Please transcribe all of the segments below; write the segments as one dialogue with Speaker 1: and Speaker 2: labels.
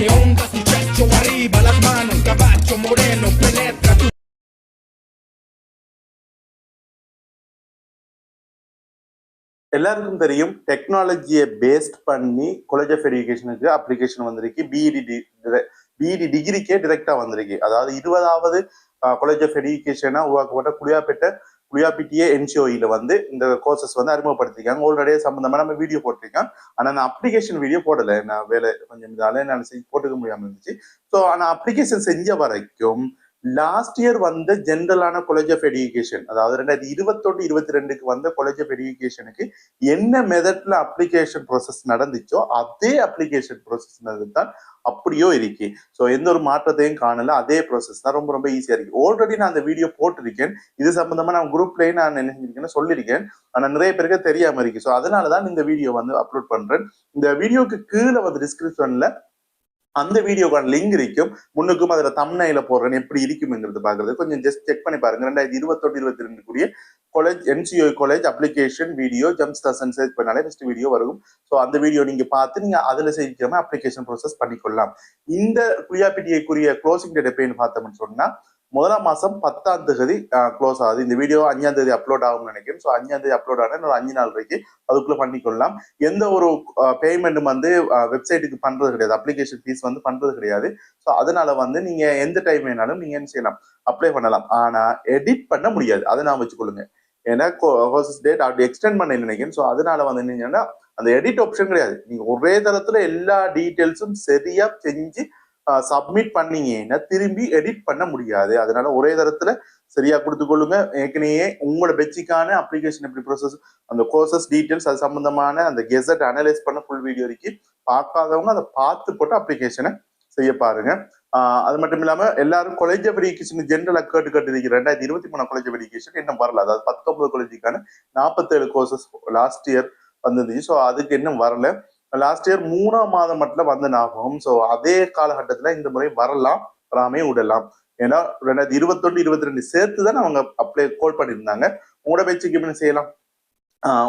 Speaker 1: che onda pecho arriba las manos caballo moreno penetra tu
Speaker 2: எல்லாருக்கும் தெரியும் டெக்னாலஜியை based பண்ணி காலேஜ் ஆஃப் எஜுகேஷனுக்கு அப்ளிகேஷன் வந்திருக்கு. பிஇடி பிஇடி டிகிரிக்கே டிரெக்டாக வந்திருக்கு. அதாவது இருபதாவது காலேஜ் ஆஃப் எஜுகேஷனாக உருவாக்கப்பட்ட குடியாப்பேட்டை குளியாப்பிட்டியே என்சிஓஇல வந்து இந்த கோர்சஸ் வந்து அறிமுகப்படுத்திருக்காங்க. ஆல்ரெடி சம்பந்தமா நம்ம வீடியோ போட்டிருக்கோம். ஆனா நான் அப்ளிகேஷன் வீடியோ போடல. நான் வேலை கொஞ்சம் இதால நான் செஞ்சு போட்டுக்க முடியாம இருந்துச்சு. ஸோ ஆனா அப்ளிகேஷன் செஞ்ச வரைக்கும் லாஸ்ட் இயர் வந்த ஜென்ரலான காலேஜ் ஆஃப் எஜுகேஷன் அதாவது ரெண்டாயிரத்தி இருபத்தொன்று இருபத்தி ரெண்டுக்கு வந்த காலேஜ் ஆஃப் எஜுகேஷனுக்கு என்ன மெதட்ல அப்ளிகேஷன் ப்ராசஸ் நடந்துச்சோ அதே அப்ளிகேஷன் ப்ராசஸ் தான் அப்படியோ இருக்கு. ஸோ எந்த ஒரு மாற்றத்தையும் காணல. அதே ப்ராசஸ் தான் ரொம்ப ரொம்ப ஈஸியா இருக்கு. ஆல்ரெடி நான் அந்த வீடியோ போட்டிருக்கேன். இது சம்பந்தமா நான் குரூப்லேயே நான் என்ன செஞ்சிருக்கேன்னு சொல்லியிருக்கேன் ஆனால் நிறைய பேருக்கு தெரியாம இருக்கு. ஸோ அதனால தான் இந்த வீடியோ வந்து அப்லோட் பண்றேன். இந்த வீடியோக்கு கீழே வந்து டிஸ்கிரிப்ஷன்ல அந்த வீடியோக்கான லிங்க் இருக்கும். முன்னுக்கும் அதுல தம்னையில போடுறேன் எப்படி இருக்குங்கிறது பாக்குறது கொஞ்சம் ஜஸ்ட் செக் பண்ணி பாருங்க. ரெண்டாயிரத்தி இருபத்தொன்னு இருபத்தி ரெண்டு கூடிய college NCO college application video ஜம்ஸ் தசன் சர்ச் பண்ணாலே ஃபர்ஸ்ட் வீடியோ வரும். ஸோ அந்த வீடியோ நீங்க பார்த்து நீங்க அதுல செய்யாம அப்ளிகேஷன் ப்ரோசஸ் பண்ணிக்கொள்ளலாம். இந்த குரியாபிட்டியைக்குரிய க்ளோசிங் டேட் எப்படின்னு பார்த்தோம்னு சொன்னா முதலாம் மாதம் பத்தாம் தேதி க்ளோஸ் ஆகுது. இந்த வீடியோ அஞ்சாம் தேதி அப்லோட் ஆகும்னு நினைக்கிறேன். ஸோ அஞ்சாம் தேதி அப்லோட் ஆனால் ஒரு அஞ்சு நாள் வரைக்கும் அதுக்குள்ளே பண்ணிக்கொள்ளலாம். எந்த ஒரு பேமெண்ட்டும் வந்து வெப்சைட்டுக்கு பண்ணுறது கிடையாது. அப்ளிகேஷன் ஃபீஸ் வந்து பண்ணுறது கிடையாது. ஸோ அதனால வந்து நீங்கள் எந்த டைம் வேணாலும் நீங்கள் என்ன செய்யலாம்? அப்ளை பண்ணலாம். ஆனால் எடிட் பண்ண முடியாது. அதை நான் வச்சுக்கொள்ளுங்க. ஏன்னா கோர்சஸ் டேட் அப்படி எக்ஸ்டெண்ட் பண்ண நினைக்கிறேன். ஸோ அதனால வந்து என்னன்னா அந்த எடிட் ஆப்ஷன் கிடையாது. நீங்கள் ஒரே தரத்தில் எல்லா டீட்டெயில்ஸும் சரியாக செஞ்சு சப்மிட் பண்ணீங்கன்னா திரும்பி எடிட் பண்ண முடியாது. அதனால ஒரே தரத்துல சரியா கொடுத்துக்கொள்ளுங்க ஏற்கனவே உங்களோட பெச்சிக்கான அப்ளிகேஷன் எப்படி ப்ரோசஸ் அந்த கோர்சஸ் டீட்டெயில்ஸ் அது சம்பந்தமான அந்த கெசட் அனலைஸ் பண்ண ஃபுல் வீடியோ இருக்கு பார்க்காதவங்க அதை பார்த்து போட்டு அப்ளிகேஷனை செய்ய பாருங்க. அது மட்டும் இல்லாம எல்லாரும் காலேஜ் ஆஃப் எஜுகேஷன் ஜென்ரலா கேட்டு கேட்டு இருக்கு ரெண்டாயிரத்தி இருபத்தி மூணு காலேஜ் ஆஃப் எஜுகேஷன் இன்னும் வரல. அதாவது பத்தொன்பது காலேஜுக்கான நாற்பத்தேழு கோர்சஸ் லாஸ்ட் இயர் வந்துருந்துச்சு ஸோ அதுக்கு இன்னும் வரல. லாஸ்ட் இயர் மூணாம் மாதம் மட்டும் வந்த ஞாபகம். ஸோ அதே காலகட்டத்தில் இந்த முறை வரலாம் வராமே விடலாம். ஏன்னா ரெண்டாயிரத்தி இருபத்தொன்னு இருபத்தி ரெண்டு சேர்த்து தான் அவங்க அப்ளை கோல் பண்ணியிருந்தாங்க. உங்களோட பேச்சுக்கு என்ன செய்யலாம்?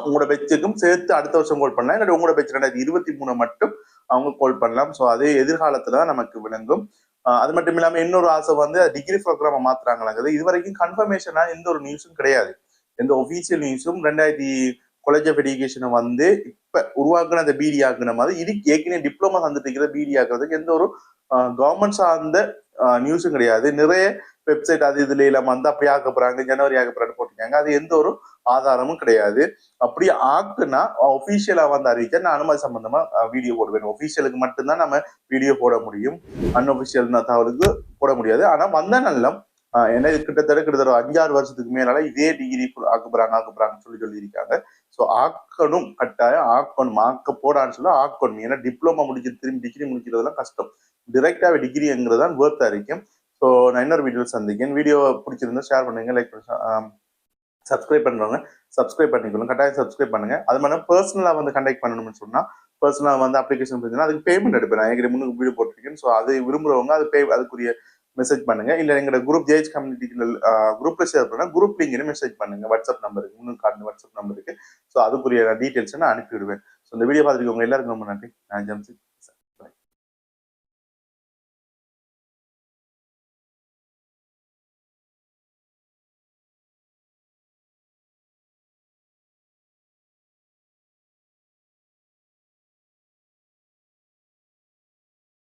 Speaker 2: உங்களோட பெச்சுக்கும் சேர்த்து அடுத்த வருஷம் கோல் பண்ணலாம். இல்லாட்டி உங்களோட பெச்சு ரெண்டாயிரத்தி இருபத்தி மூணு மட்டும் அவங்க கோல் பண்ணலாம். ஸோ அதே எதிர்காலத்துல தான் நமக்கு விளங்கும். அது மட்டும் இல்லாம இன்னொரு ஆசை வந்து டிகிரி ப்ரோக்ராம் மாத்துறாங்களாங்கிறது இது வரைக்கும் கன்ஃபர்மேஷனா எந்த ஒரு நியூஸும் கிடையாது. எந்த ஒஃபீஷியல் நியூஸும் ரெண்டாயிரத்தி காலேஜ் ஆஃப் எஜுகேஷனை வந்து இப்ப உருவாக்குன அந்த பிடி ஆக்குன மாதிரி இது ஏற்கனவே டிப்ளமா வந்துட்டு இருக்கிற பிடி ஆக்குறதுக்கு எந்த ஒரு கவர்மெண்ட் சார்ந்த நியூஸும் கிடையாது. நிறைய வெப்சைட் அது இதுல இல்லாம வந்து அப்படி ஆக்க போறாங்க ஜனவரி ஆக்க போறாங்க போட்டிருக்காங்க. அது எந்த ஒரு ஆதாரமும் கிடையாது. அப்படி ஆக்குனா ஒபிஷியலா வந்து அறிவிக்க நான் அனுமதி சம்பந்தமா வீடியோ போடுவேன். ஒபிஷியலுக்கு மட்டும்தான் நம்ம வீடியோ போட முடியும். அன்ஒபிஷியல் தகவலுக்கு போட முடியாது. ஆனா வந்த நல்லம் ஏன்னா இது கிட்டத்தட்ட கிட்டத்தட்ட அஞ்சாறு வருஷத்துக்கு மேலால இதே டிகிரி ஆக்குறாங்க ஆக்குறாங்கன்னு சொல்லி சொல்லியிருக்காங்க. ஸோ ஆக்கணும் கட்டாயம் ஆக்கணும் ஆக்க போடான்னு சொல்ல ஆக்கணும். ஏன்னா டிப்ளமா முடிச்சு திரும்பி டிகிரி முடிக்கிறதுலாம் கஷ்டம். டிரெக்டாவே டிகிரிங்கிறது தான் வேர்த்தா இருக்கும். ஸோ நான் இன்னொரு வீடியோ சந்திக்கேன் வீடியோ பிடிச்சிருந்தா ஷேர் பண்ணுங்க லைக் சப்ஸ்கிரைப் பண்ணுறவங்க சப்ஸ்கிரைப் பண்ணிக்கணும் கட்டாயம் சப்ஸ்கிரைப் பண்ணுங்க. அது மாதிரி பர்சனலாக வந்து கண்டக்ட் பண்ணணும்னு சொன்னால் பர்சனலாக வந்து அப்ளிகேஷன் பண்ணீங்கன்னா அதுக்கு பேமெண்ட் எடுப்பேன். நான் எங்க முன்னுக்கு வீடியோ போட்டிருக்கேன். ஸோ அது விரும்புறவங்க அது பே அதுக்குரிய மெசேஜ் பண்ணுங்க. இல்ல எங்களோட குரூப் ஜேஹெச் கம்யூனிட்டி குரூப்ல ஷேர் பண்ண குரூப் லிங்க்னு மெசேஜ் பண்ணுங்க. வாட்ஸ்அப் நம்பருக்கு இன்னும் காட்டு வாட்ஸ்அப் நம்பருக்கு ஸோ அதுக்குரிய டீட்டெயில்ஸ் நான் அனுப்பிவிடுவேன். ஸோ இந்த வீடியோ பார்த்துருக்கவங்க எல்லாருக்கும் ரொம்ப நன்றி. நான் ஜம்சி